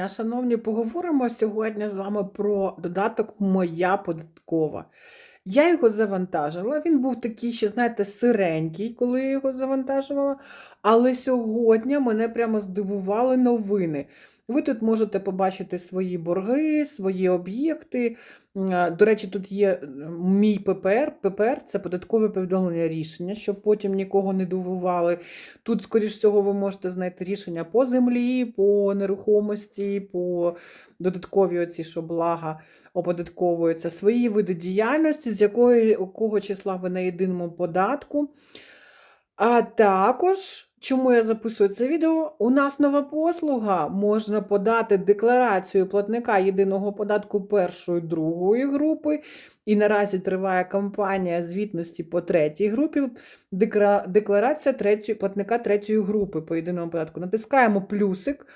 дня, шановні, поговоримо сьогодні з вами про додаток Моя податкова. Я його завантажила. Він був такий ще, знаєте, сиренький, коли я його завантажувала. Але сьогодні мене прямо здивували новини. Ви тут можете побачити свої борги, свої об'єкти. До речі, тут є е, мій ППР. ППР це податкове повідомлення рішення, щоб потім нікого не дивували. Тут, скоріш всього, ви можете знайти рішення по землі, по нерухомості, по додаткові оці, що блага оподатковуються, свої види діяльності, з якої якого числа ви на єдиному податку. А також, чому я записую це відео, у нас нова послуга. Можна подати декларацію платника єдиного податку першої другої групи. І наразі триває кампанія звітності по третій групі. Декларація третьої, платника третьої групи по єдиному податку. Натискаємо плюсик.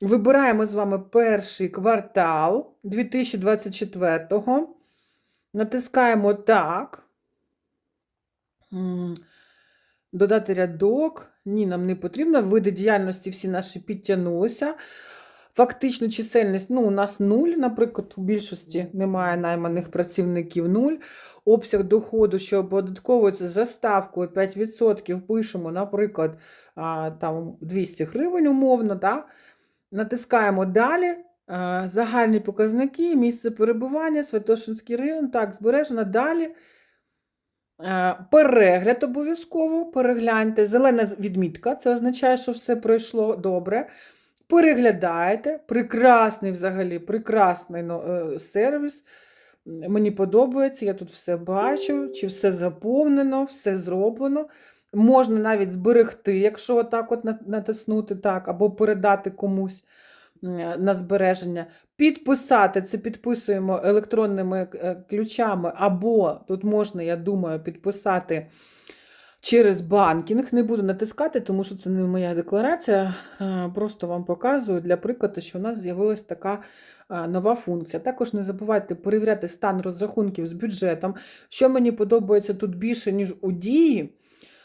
Вибираємо з вами перший квартал 2024. Натискаємо так. Додати рядок. Ні, нам не потрібно. Види діяльності всі наші підтягнулися. Фактично чисельність, ну, у нас нуль, наприклад, у більшості немає найманих працівників нуль. Обсяг доходу, що оподатковується за ставкою 5%, пишемо, наприклад, там 200 гривень умовно. Да? Натискаємо далі. Загальні показники, місце перебування, Святошинський район. Так, збережено далі. Е, Перегляд обов'язково, перегляньте. Зелена відмітка, це означає, що все пройшло добре. Переглядаєте. Прекрасний взагалі, прекрасний ну, е, сервіс. Мені подобається, я тут все бачу, чи все заповнено, все зроблено. Можна навіть зберегти, якщо отак от натиснути так, або передати комусь на збереження. Підписати це підписуємо електронними е, ключами, або тут можна, я думаю, підписати через банкінг. Не буду натискати, тому що це не моя декларація. е, Просто вам показую для прикладу, що у нас з'явилась така е, нова функція. Також не забувайте перевіряти стан розрахунків з бюджетом. Що мені подобається тут більше, ніж у дії.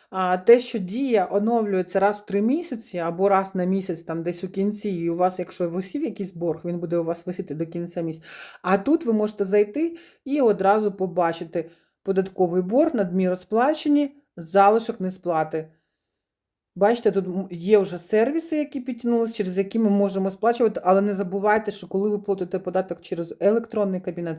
А те, що дія оновлюється раз в три місяці або раз на місяць, там десь у кінці, і у вас, якщо висів якийсь борг, він буде у вас висіти до кінця місяця. А тут ви можете зайти і одразу побачити податковий борг, надміру сплачені, залишок несплати. Бачите, тут є вже сервіси, які підтягнулися, через які ми можемо сплачувати, але не забувайте, що коли ви платите податок через електронний кабінет,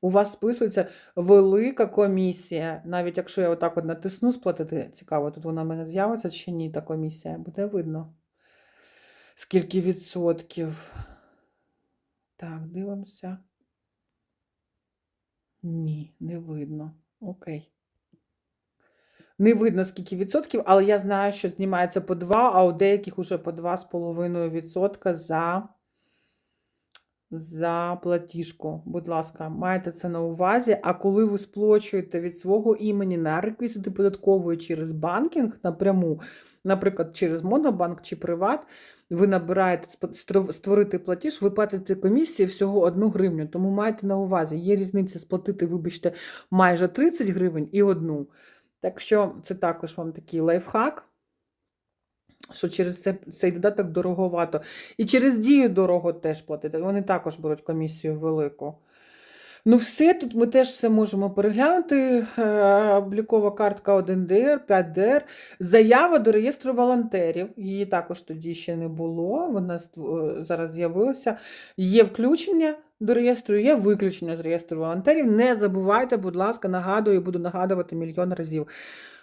у вас списується велика комісія. Навіть якщо я отак от натисну сплатити, цікаво, тут вона в мене з'явиться чи ні, та комісія, буде видно. Скільки відсотків. Так, дивимося. Ні, не видно. Окей. Не видно, скільки відсотків, але я знаю, що знімається по 2, а у деяких уже по 2,5% за, за платіжку. Будь ласка, майте це на увазі. А коли ви сплачуєте від свого імені на реквізити податкової через банкінг напряму, наприклад, через Монобанк чи Приват, ви набираєте створити платіж, ви платите комісії всього 1 гривню. Тому майте на увазі, є різниця сплатити, вибачте, майже 30 гривень і одну. Так що це також вам такий лайфхак, що через це, цей додаток дороговато. І через дію дорого теж платити. Вони також беруть комісію велику. Ну, все, тут ми теж все можемо переглянути. Е, Облікова картка 1ДР, 5ДР, заява до реєстру волонтерів. Її також тоді ще не було. Вона е, зараз з'явилася. Є включення до реєстру, є виключення з реєстру волонтерів. Не забувайте, будь ласка, нагадую, буду нагадувати мільйон разів.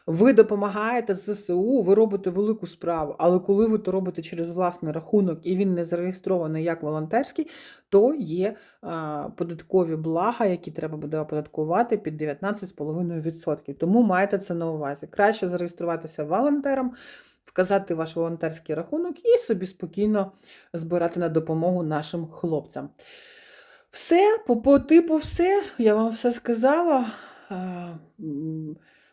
Ви допомагаєте ЗСУ, ви робите велику справу, але коли ви то робите через власний рахунок і він не зареєстрований як волонтерський, то є а, податкові блага, які треба буде оподаткувати під 19,5%. Тому майте це на увазі. Краще зареєструватися волонтером, вказати ваш волонтерський рахунок і собі спокійно збирати на допомогу нашим хлопцям. Все, по, по типу, все. Я вам все сказала.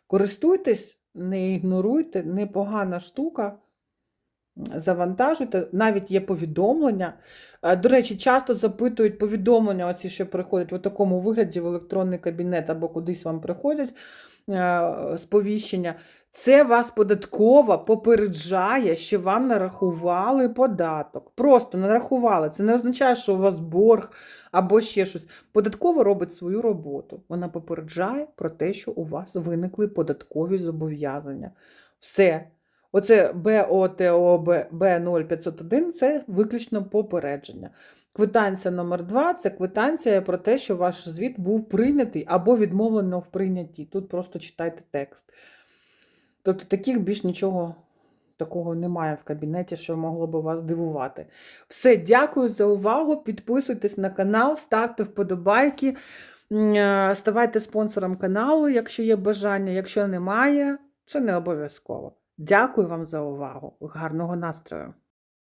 Користуйтесь, не ігноруйте, непогана штука. Завантажуйте. Навіть є повідомлення. Е, До речі, часто запитують повідомлення, оці, що приходять в такому вигляді в електронний кабінет або кудись вам приходять е, сповіщення. Це вас податково попереджає, що вам нарахували податок. Просто нарахували. Це не означає, що у вас борг або ще щось. Податково робить свою роботу. Вона попереджає про те, що у вас виникли податкові зобов'язання. Все. Оце БОТО Б0501 це виключно попередження. Квитанція номер 2 це квитанція про те, що ваш звіт був прийнятий або відмовлено в прийнятті. Тут просто читайте текст. Тобто таких більш нічого такого немає в кабінеті, що могло би вас дивувати. Все, дякую за увагу. Підписуйтесь на канал, ставте вподобайки, е, ставайте спонсором каналу, якщо є бажання. Якщо немає, це не обов'язково. Дякую вам за увагу. Гарного настрою!